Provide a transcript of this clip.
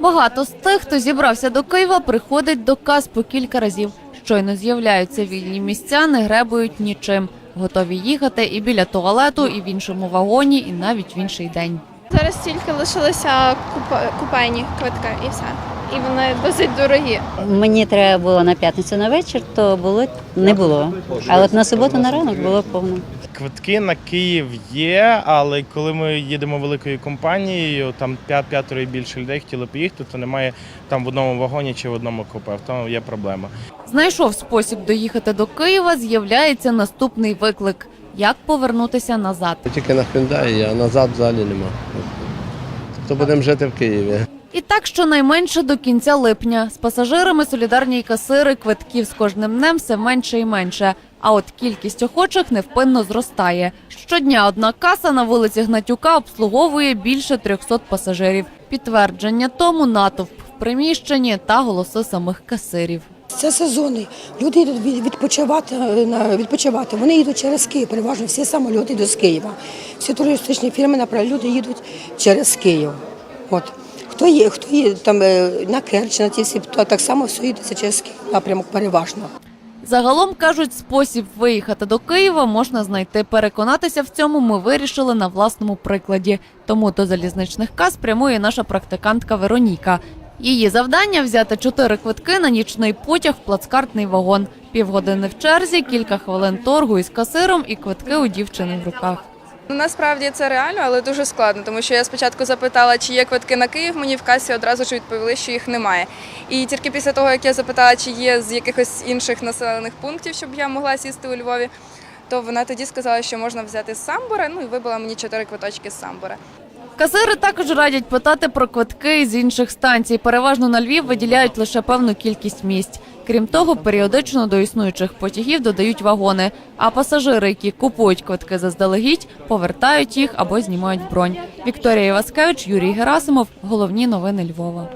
Багато з тих, хто зібрався до Києва, приходить до каз по кілька разів. Щойно з'являються вільні місця, не гребують нічим. Готові їхати і біля туалету, і в іншому вагоні, і навіть в інший день. Зараз тільки лишилися купе, купейні квитки і все. І вони досить дорогі. Мені треба було на п'ятницю на вечір, то було не було. А от на суботу на ранок було повно. Квитки на Київ є, але коли ми їдемо великою компанією, там 5 п'ятеро і більше людей хотіли поїхати, то немає там в одному вагоні чи в одному купе. В тому є проблема. Знайшов спосіб доїхати до Києва, з'являється наступний виклик: як повернутися назад. Тільки на Hyundai, а назад взагалі нема. То будемо жити в Києві. І так щонайменше до кінця липня з пасажирами солідарні касири квитків з кожним днем все менше і менше. А от кількість охочих невпинно зростає. Щодня одна каса на вулиці Гнатюка обслуговує більше 300 пасажирів. Підтвердження тому натовп в приміщенні та голоси самих касирів. Це сезонний. Люди йдуть від- відпочивати е, відпочивати. Вони їдуть через Київ. Переважно всі самоліти йдуть з Києва. Всі туристичні фірми направляють, люди їдуть через Київ. От хто є, хто є там е, на Керчі, на ті всі, то так само все через Київ напрямок переважно. Загалом кажуть, спосіб виїхати до Києва можна знайти. Переконатися в цьому ми вирішили на власному прикладі. Тому до залізничних кас прямує наша практикантка Вероніка. Її завдання взяти чотири квитки на нічний потяг в плацкартний вагон. Півгодини в черзі, кілька хвилин торгу із касиром і квитки у дівчини в руках. Ну, насправді це реально, але дуже складно, тому що я спочатку запитала, чи є квитки на Київ. Мені в касі одразу ж відповіли, що їх немає. І тільки після того, як я запитала, чи є з якихось інших населених пунктів, щоб я могла сісти у Львові, то вона тоді сказала, що можна взяти з Самбора. Ну і вибила мені чотири квиточки з Самбора. Касири також радять питати про квитки з інших станцій. Переважно на Львів виділяють лише певну кількість місць. Крім того, періодично до існуючих потягів додають вагони. А пасажири, які купують квитки заздалегідь, повертають їх або знімають бронь. Вікторія Іваскевич, Юрій Герасимов. Головні новини Львова.